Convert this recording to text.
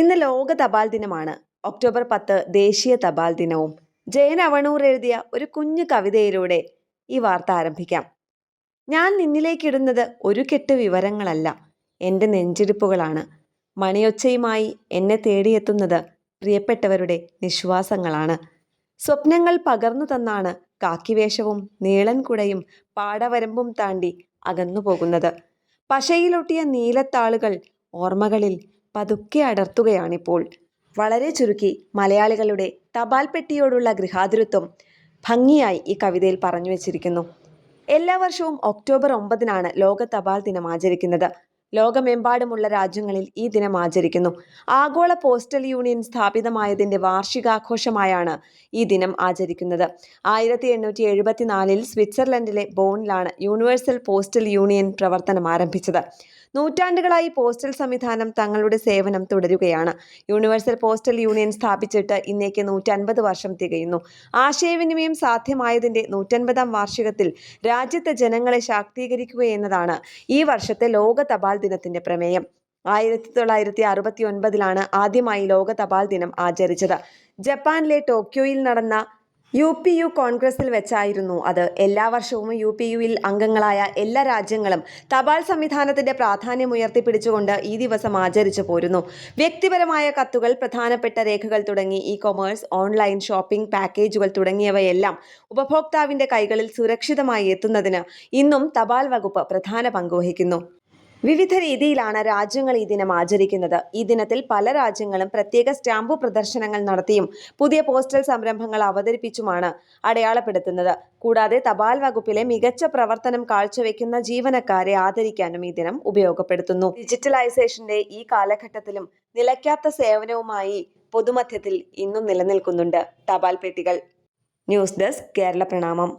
ഇന്ന് ലോക തപാൽ ദിനമാണ്. ഒക്ടോബർ പത്ത് ദേശീയ തപാൽ ദിനവും. ജയൻ അവണൂർ എഴുതിയ ഒരു കുഞ്ഞു കവിതയിലൂടെ ഈ വാർത്ത ആരംഭിക്കാം. ഞാൻ നിന്നിലേക്കിടുന്നത് ഒരു കെട്ട് വിവരങ്ങളല്ല. എന്റെ നെഞ്ചിടിപ്പുകളാണ്. മണിയൊച്ചയുമായി എന്നെ തേടിയെത്തുന്നത് പ്രിയപ്പെട്ടവരുടെ നിശ്വാസങ്ങളാണ്. സ്വപ്നങ്ങൾ പകർന്നു തന്നാണ് കാക്കിവേഷവും നീളൻ കുടയും പാടവരമ്പും താണ്ടി അകന്നു പോകുന്നത് പശയിലൊട്ടിയ നീലത്താളുകൾ ഓർമ്മകളിൽ പതുക്കെ അടർത്തുകയാണിപ്പോൾ. വളരെ ചുരുക്കി മലയാളികളുടെ തപാൽ പെട്ടിയോടുള്ള ഗൃഹാതുരത്വം ഭംഗിയായി ഈ കവിതയിൽ പറഞ്ഞു വച്ചിരിക്കുന്നു. എല്ലാ വർഷവും ഒക്ടോബർ ഒമ്പതിനാണ് ലോക തപാൽ ദിനം ആചരിക്കുന്നത്. ലോകമെമ്പാടുമുള്ള രാജ്യങ്ങളിൽ ഈ ദിനം ആചരിക്കുന്നു. ആഗോള പോസ്റ്റൽ യൂണിയൻ സ്ഥാപിതമായതിന്റെ വാർഷികാഘോഷമായാണ് ഈ ദിനം ആചരിക്കുന്നത്. ആയിരത്തി എണ്ണൂറ്റി എഴുപത്തിനാലിൽ സ്വിറ്റ്സർലൻഡിലെ ബോണിലാണ് യൂണിവേഴ്സൽ പോസ്റ്റൽ യൂണിയൻ പ്രവർത്തനം ആരംഭിച്ചത്. നൂറ്റാണ്ടുകളായി പോസ്റ്റൽ സംവിധാനം തങ്ങളുടെ സേവനം തുടരുകയാണ്. യൂണിവേഴ്സൽ പോസ്റ്റൽ യൂണിയൻ സ്ഥാപിച്ചിട്ട് ഇന്നേക്ക് നൂറ്റൻപത് വർഷം തികയുന്നു. ആശയവിനിമയം സാധ്യമായതിന്റെ നൂറ്റൻപതാം വാർഷികത്തിൽ രാജ്യത്തെ ജനങ്ങളെ ശാക്തീകരിക്കുക എന്നതാണ് ഈ വർഷത്തെ ലോക തപാൽ ദിനത്തിന്റെ പ്രമേയം. ആയിരത്തി തൊള്ളായിരത്തി അറുപത്തി ഒൻപതിലാണ് ആദ്യമായി ലോക തപാൽ ദിനം ആചരിച്ചത്. ജപ്പാനിലെ ടോക്കിയോയിൽ നടന്ന യു പി യു കോൺഗ്രസിൽ വെച്ചായിരുന്നു അത്. എല്ലാ വർഷവും യു പി യുയിൽ അംഗങ്ങളായ എല്ലാ രാജ്യങ്ങളും തപാൽ സംവിധാനത്തിന്റെ പ്രാധാന്യം ഉയർത്തിപ്പിടിച്ചുകൊണ്ട് ഈ ദിവസം ആചരിച്ചു പോരുന്നു. വ്യക്തിപരമായ കത്തുകൾ പ്രധാനപ്പെട്ട രേഖകൾ തുടങ്ങി ഇ കൊമേഴ്സ് ഓൺലൈൻ ഷോപ്പിംഗ് പാക്കേജുകൾ തുടങ്ങിയവയെല്ലാം ഉപഭോക്താവിന്റെ കൈകളിൽ സുരക്ഷിതമായി എത്തുന്നതിന് ഇന്നും തപാൽ വകുപ്പ് പ്രധാന പങ്കുവഹിക്കുന്നു വിവിധ രീതിയിലാണ് രാജ്യങ്ങൾ ഈ ദിനം ആചരിക്കുന്നത്. ഈ ദിനത്തിൽ പല രാജ്യങ്ങളും പ്രത്യേക സ്റ്റാമ്പു പ്രദർശനങ്ങൾ നടത്തിയും പുതിയ പോസ്റ്റൽ സംരംഭങ്ങൾ അവതരിപ്പിച്ചുമാണ് അടയാളപ്പെടുത്തുന്നത്. കൂടാതെ തപാൽ വകുപ്പിലെ മികച്ച പ്രവർത്തനം കാഴ്ചവെക്കുന്ന ജീവനക്കാരെ ആദരിക്കാനും ഈ ദിനം ഉപയോഗപ്പെടുത്തുന്നു. ഡിജിറ്റലൈസേഷന്റെ ഈ കാലഘട്ടത്തിലും നിലയ്ക്കാത്ത സേവനവുമായി പൊതുമധ്യത്തിൽ ഇന്നും നിലനിൽക്കുന്നുണ്ട് തപാൽ പെട്ടികൾ. ന്യൂസ് ഡെസ്ക് കേരള പ്രണാമം.